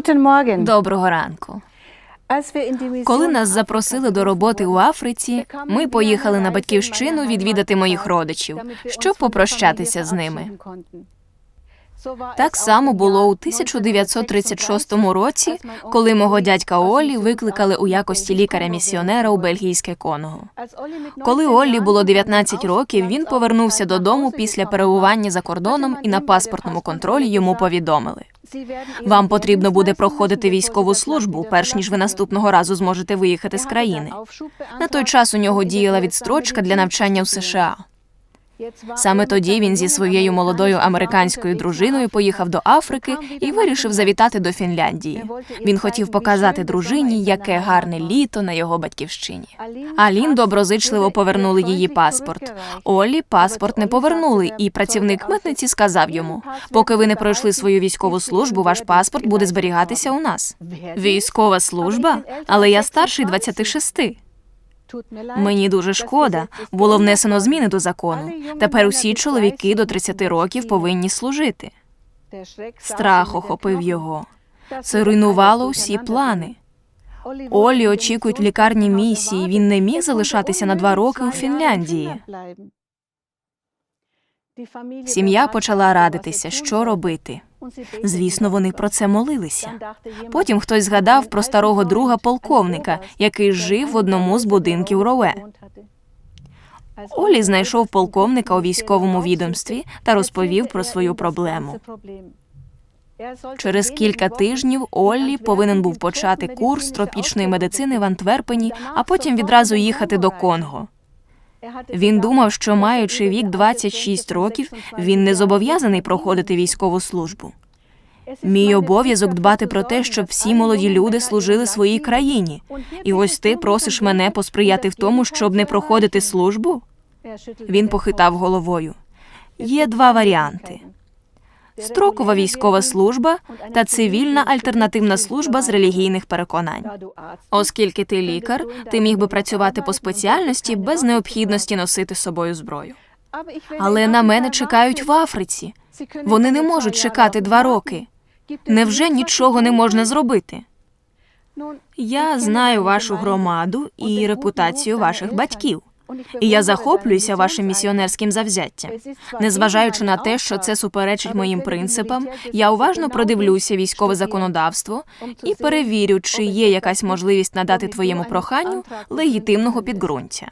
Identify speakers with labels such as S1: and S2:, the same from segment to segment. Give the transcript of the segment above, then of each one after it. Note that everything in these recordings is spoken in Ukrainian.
S1: Guten Morgen.
S2: Доброго ранку. Коли нас запросили до роботи у Африці, ми поїхали на батьківщину відвідати моїх родичів, щоб попрощатися з ними. Так само було у 1936 році, коли мого дядька Олі викликали у якості лікаря-місіонера у бельгійське Конго. Коли Оллі було 19 років, він повернувся додому після перебування за кордоном і на паспортному контролі йому повідомили. Вам потрібно буде проходити військову службу, перш ніж ви наступного разу зможете виїхати з країни. На той час у нього діяла відстрочка для навчання в США. Саме тоді він зі своєю молодою американською дружиною поїхав до Африки і вирішив завітати до Фінляндії. Він хотів показати дружині, яке гарне літо на його батьківщині. Алін доброзичливо повернули її паспорт. Олі паспорт не повернули, і працівник митниці сказав йому: поки ви не пройшли свою військову службу, ваш паспорт буде зберігатися у нас. Військова служба? Але я старший 26. Мені дуже шкода. Було внесено зміни до закону. Тепер усі чоловіки до 30 років повинні служити. Страх охопив його. Це руйнувало усі плани. Олі очікують в лікарні місії. Він не міг залишатися на два роки у Фінляндії. Сім'я почала радитися, що робити. Звісно, вони про це молилися. Потім хтось згадав про старого друга полковника, який жив в одному з будинків Роуе. Олі знайшов полковника у військовому відомстві та розповів про свою проблему. Через кілька тижнів Оллі повинен був почати курс тропічної медицини в Антверпені, а потім відразу їхати до Конго. Він думав, що маючи вік 26 років, він не зобов'язаний проходити військову службу. Мій обов'язок дбати про те, щоб всі молоді люди служили своїй країні. І ось ти просиш мене посприяти в тому, щоб не проходити службу? Він похитав головою. Є два варіанти: строкова військова служба та цивільна альтернативна служба з релігійних переконань. Оскільки ти лікар, ти міг би працювати по спеціальності без необхідності носити з собою зброю. Але на мене чекають в Африці. Вони не можуть чекати два роки. Невже нічого не можна зробити? Я знаю вашу громаду і репутацію ваших батьків. І я захоплююся вашим місіонерським завзяттям. Незважаючи на те, що це суперечить моїм принципам, я уважно продивлюся військове законодавство і перевірю, чи є якась можливість надати твоєму проханню легітимного підґрунтя.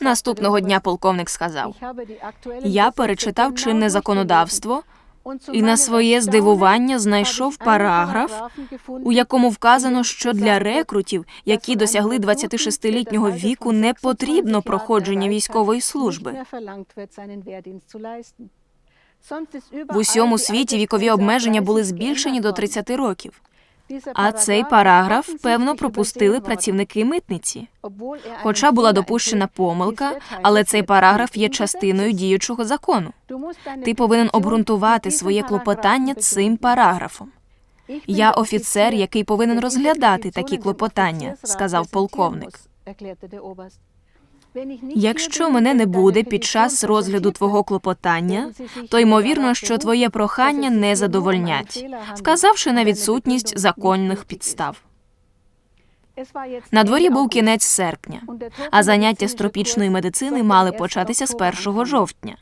S2: Наступного дня полковник сказав: я перечитав чинне законодавство і на своє здивування знайшов параграф, у якому вказано, що для рекрутів, які досягли 26-літнього віку, не потрібно проходження військової служби. В усьому світі вікові обмеження були збільшені до 30 років. А цей параграф, певно, пропустили працівники митниці. Хоча була допущена помилка, але цей параграф є частиною діючого закону. Ти повинен обґрунтувати своє клопотання цим параграфом. Я офіцер, який повинен розглядати такі клопотання, сказав полковник. Якщо мене не буде під час розгляду твого клопотання, то ймовірно, що твоє прохання не задовольнять, вказавши на відсутність законних підстав. На дворі був кінець серпня, а заняття з тропічної медицини мали початися з 1 жовтня.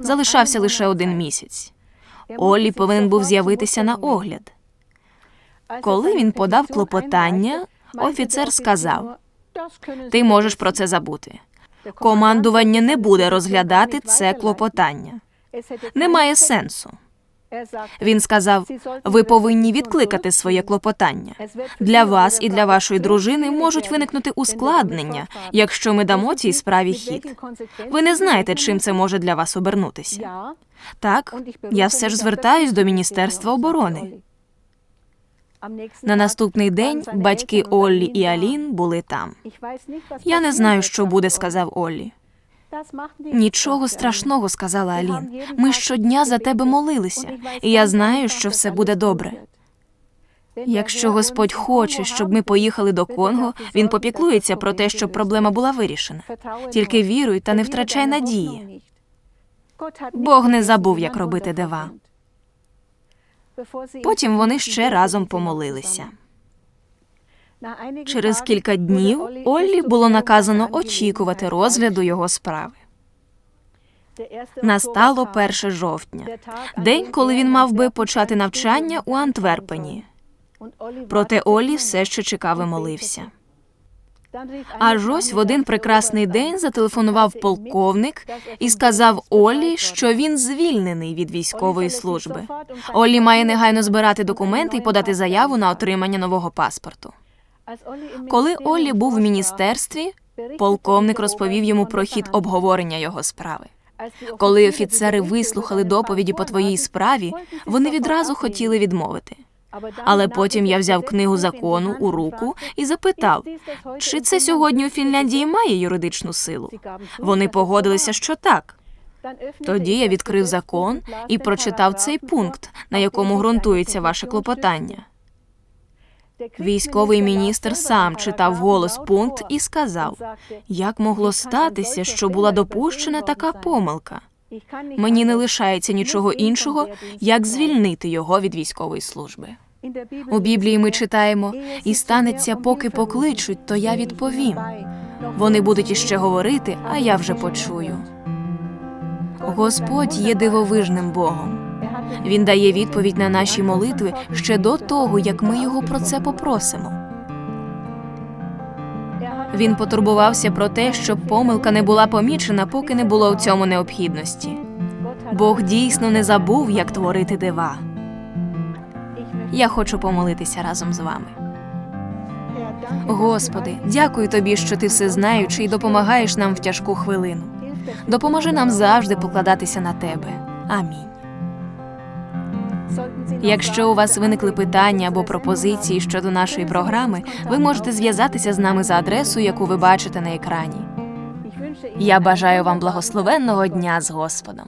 S2: Залишався лише один місяць. Олі повинен був з'явитися на огляд. Коли він подав клопотання, офіцер сказав: ти можеш про це забути. Командування не буде розглядати це клопотання. Немає сенсу. Він сказав: ви повинні відкликати своє клопотання. Для вас і для вашої дружини можуть виникнути ускладнення, якщо ми дамо цій справі хід. Ви не знаєте, чим це може для вас обернутися. Так, я все ж звертаюсь до Міністерства оборони. На наступний день батьки Оллі і Алін були там. Я не знаю, що буде, сказав Оллі. Нічого страшного, сказала Алін. Ми щодня за тебе молилися, і я знаю, що все буде добре. Якщо Господь хоче, щоб ми поїхали до Конго, він попіклується про те, щоб проблема була вирішена. Тільки віруй та не втрачай надії. Бог не забув, як робити дива. Потім вони ще разом помолилися. Через кілька днів Оллі було наказано очікувати розгляду його справи. Настало 1 жовтня, день, коли він мав би почати навчання у Антверпені. Проте Оллі все ще чекав і молився. Аж ось в один прекрасний день зателефонував полковник і сказав Оллі, що він звільнений від військової служби. Оллі має негайно збирати документи і подати заяву на отримання нового паспорту. Коли Оллі був в міністерстві, полковник розповів йому про хід обговорення його справи. Коли офіцери вислухали доповіді по твоїй справі, вони відразу хотіли відмовити. Але потім я взяв книгу закону у руку і запитав, чи це сьогодні у Фінляндії має юридичну силу. Вони погодилися, що так. Тоді я відкрив закон і прочитав цей пункт, на якому ґрунтується ваше клопотання. Військовий міністр сам читав голос пункт і сказав, як могло статися, що була допущена така помилка. Мені не лишається нічого іншого, як звільнити його від військової служби. У Біблії ми читаємо, і станеться, поки покличуть, то я відповім. Вони будуть іще говорити, а я вже почую. Господь є дивовижним Богом. Він дає відповідь на наші молитви ще до того, як ми його про це попросимо. Він потурбувався про те, щоб помилка не була помічена, поки не було в цьому необхідності. Бог дійсно не забув, як творити дива. Я хочу помолитися разом з вами. Господи, дякую тобі, що ти все знаючи і допомагаєш нам в тяжку хвилину. Допоможи нам завжди покладатися на тебе. Амінь. Якщо у вас виникли питання або пропозиції щодо нашої програми, ви можете зв'язатися з нами за адресою, яку ви бачите на екрані. Я бажаю вам благословенного дня з Господом.